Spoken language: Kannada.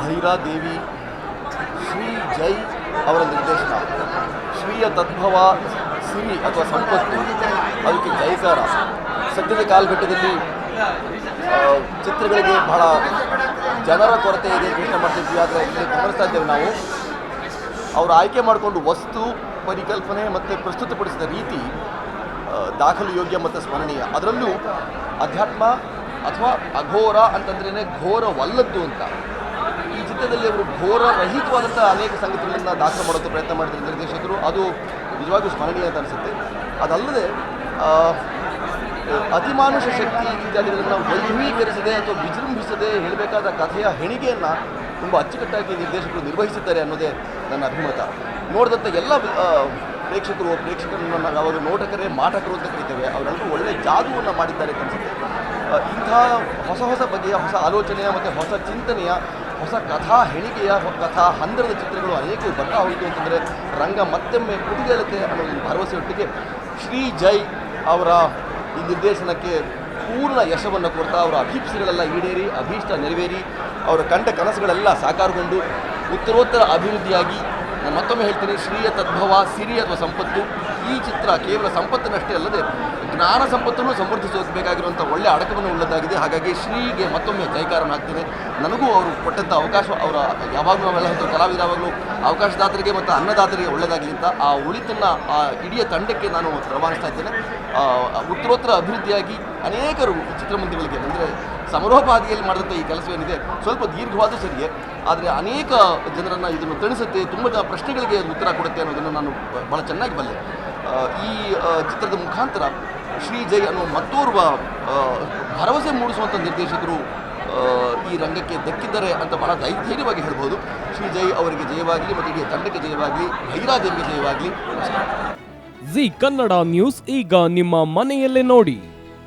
ಭೈರಾ ದೇವಿ ಶ್ರೀ ಜೈ ಅವರ ನಿರ್ದೇಶನ. ಶ್ರೀಯ ತದ್ಭವ, ಸಿರಿ ಅಥವಾ ಸಂಪತ್ತು, ಅದಕ್ಕೆ ಜೈಕಾರ ಸದ್ಯದ ಕಾಲಘಟ್ಟದಲ್ಲಿ ಚಿತ್ರಗಳಿಗೆ ಬಹಳ ಜನರ ಕೊರತೆ ಇದೆ ಕೃಷ್ಣ ಮಾಡ್ತಿದ್ವಿ, ಆದರೆ ಇಲ್ಲಿ ಗಮನಿಸ್ತಾ ಇದ್ದೇವೆ ನಾವು. ಅವರು ಆಯ್ಕೆ ಮಾಡಿಕೊಂಡು ವಸ್ತು, ಪರಿಕಲ್ಪನೆ ಮತ್ತು ಪ್ರಸ್ತುತಪಡಿಸಿದ ರೀತಿ ದಾಖಲು ಯೋಗ್ಯ ಮತ್ತು ಸ್ಮರಣೀಯ. ಅದರಲ್ಲೂ ಅಧ್ಯಾತ್ಮ ಅಥವಾ ಅಘೋರ ಅಂತಂದ್ರೇ ಘೋರವಲ್ಲದ್ದು ಅಂತ. ಈ ಚಿತ್ರದಲ್ಲಿ ಅವರು ಘೋರ ರಹಿತವಾದಂಥ ಅನೇಕ ಸಂಗತಿಗಳನ್ನು ದಾಖಲು ಮಾಡೋಕ್ಕೆ ಪ್ರಯತ್ನ ಮಾಡಿದ ನಿರ್ದೇಶಕರು. ಅದು ನಿಜವಾಗಿಯೂ ಸ್ಮರಣೀಯ ಅಂತ ಅನಿಸುತ್ತೆ. ಅದಲ್ಲದೆ ಅತಿಮಾನುಷ ಶಕ್ತಿ ಇತ್ಯಾದಿಗಳನ್ನು ವೈಭವೀಕರಿಸದೆ ಅಥವಾ ವಿಜೃಂಭಿಸದೆ ಹೇಳಬೇಕಾದ ಕಥೆಯ ಹೆಣಿಗೆಯನ್ನು ತುಂಬ ಅಚ್ಚುಕಟ್ಟಾಗಿ ನಿರ್ದೇಶಕರು ನಿರ್ವಹಿಸಿದ್ದಾರೆ ಅನ್ನೋದೇ ನನ್ನ ಅಭಿಮತ. ನೋಡಿದಂಥ ಎಲ್ಲ ಪ್ರೇಕ್ಷಕರು, ಪ್ರೇಕ್ಷಕರನ್ನು ನಾವು ಯಾವಾಗ ನೋಟಕರೇ, ಮಾಟಕರು ಅಂತ ಕರಿತೇವೆ. ಅವರೆಲ್ಲರೂ ಒಳ್ಳೆಯ ಜಾದುವನ್ನು ಮಾಡಿದ್ದಾರೆ ಅಂತ ಅನಿಸುತ್ತೆ. ಇಂಥ ಹೊಸ ಹೊಸ ಬಗೆಯ, ಹೊಸ ಆಲೋಚನೆಯ ಮತ್ತು ಹೊಸ ಚಿಂತನೆಯ ಹೊಸ ಕಥಾ ಹೆಣಿಗೆಯ ಕಥಾ ಹಂದರದ ಚಿತ್ರಗಳು ಅನೇಕ ಬರ್ತಾ ಹೋಯಿತು ಅಂತಂದರೆ ರಂಗ ಮತ್ತೊಮ್ಮೆ ಕುದಿದೇಳುತ್ತೆ ಅನ್ನೋ ಒಂದು ಭರವಸೆಯೊಟ್ಟಿಗೆ ಶ್ರೀ ಜೈ ಅವರ ಈ ನಿರ್ದೇಶನಕ್ಕೆ ಪೂರ್ಣ ಯಶವನ್ನು ಕೊಡ್ತಾ ಅವರ ಅಭೀಪ್ಸೆಗಳೆಲ್ಲ ಈಡೇರಿ, ಅಭೀಷ್ಟ ನೆರವೇರಿ, ಅವರ ಕಂಡ ಕನಸುಗಳೆಲ್ಲ ಸಾಕಾರಗೊಂಡು ಉತ್ತರೋತ್ತರ ಅಭಿವೃದ್ಧಿಯಾಗಿ ನಾನು ಮತ್ತೊಮ್ಮೆ ಹೇಳ್ತೀನಿ, ಶ್ರೀಯ ತದ್ಭವ ಸಿರಿ ಅಥವಾ ಸಂಪತ್ತು. ಈ ಚಿತ್ರ ಕೇವಲ ಸಂಪತ್ತಿನಷ್ಟೇ ಅಲ್ಲದೆ ಜ್ಞಾನ ಸಂಪತ್ತನ್ನು ಸಮೃದ್ಧಿಸಬೇಕಾಗಿರುವಂಥ ಒಳ್ಳೆಯ ಅಡಕವನ್ನು ಉಳ್ಳದಾಗಿದೆ ಹಾಗಾಗಿ ಶ್ರೀಗೆ ಮತ್ತೊಮ್ಮೆ ಜೈಕಾರನ ಆಗ್ತೇನೆ ನನಗೂ ಅವರು ಕೊಟ್ಟಂಥ ಅವಕಾಶ ಅವರ ಯಾವಾಗಲೂ ನಾವೆಲ್ಲ ಅಂತ ಕಲಾವಿದ ಯಾವಾಗಲೂ ಅವಕಾಶದಾತರಿಗೆ ಮತ್ತು ಅನ್ನದಾತರಿಗೆ ಒಳ್ಳೆಯದಾಗಲಿ ಅಂತ ಆ ಉಳಿತನ್ನು ಆ ಇಡೀ ತಂಡಕ್ಕೆ ನಾನು ರವಾನಿಸ್ತಾ ಇದ್ದೇನೆ. ಉತ್ತರೋತ್ತರ ಅಭಿವೃದ್ಧಿಯಾಗಿ ಅನೇಕರು ಚಿತ್ರಮಂದಿರಗಳಿಗೆ ಅಂದರೆ ಸಮರೋಪಾದಿಯಲ್ಲಿ ಮಾಡಿದಂಥ ಈ ಕೆಲಸವೇನಿದೆ, ಸ್ವಲ್ಪ ದೀರ್ಘವಾದ ಸರಿಯೇ, ಆದರೆ ಅನೇಕ ಜನರನ್ನು ಇದನ್ನು ತಣಿಸುತ್ತೆ, ತುಂಬ ಜನ ಪ್ರಶ್ನೆಗಳಿಗೆ ಉತ್ತರ ಕೊಡುತ್ತೆ ಅನ್ನೋದನ್ನು ನಾನು ಭಾಳ ಚೆನ್ನಾಗಿ ಬಲ್ಲೆ. ಈ ಚಿತ್ರದ ಮುಖಾಂತರ ಶ್ರೀ ಜೈ ಅನ್ನೋ ಮತ್ತೋರ್ವ ಭರವಸೆ ಮೂಡಿಸುವಂಥ ನಿರ್ದೇಶಕರು ಈ ರಂಗಕ್ಕೆ ದಕ್ಕಿದ್ದಾರೆ ಅಂತ ಬಹಳ ಧೈರ್ಯವಾಗಿ ಹೇಳ್ಬೋದು. ಶ್ರೀ ಜೈ ಅವರಿಗೆ ಜಯವಾಗಲಿ, ಮತ್ತು ಇಡೀ ತಂಡಕ್ಕೆ ಜಯವಾಗಲಿ ಭೈರಾದೇವಿಗೆ ಜಯವಾಗಲಿ. ಜಿ ಕನ್ನಡ ನ್ಯೂಸ್, ಈಗ ನಿಮ್ಮ ಮನೆಯಲ್ಲೇ ನೋಡಿ.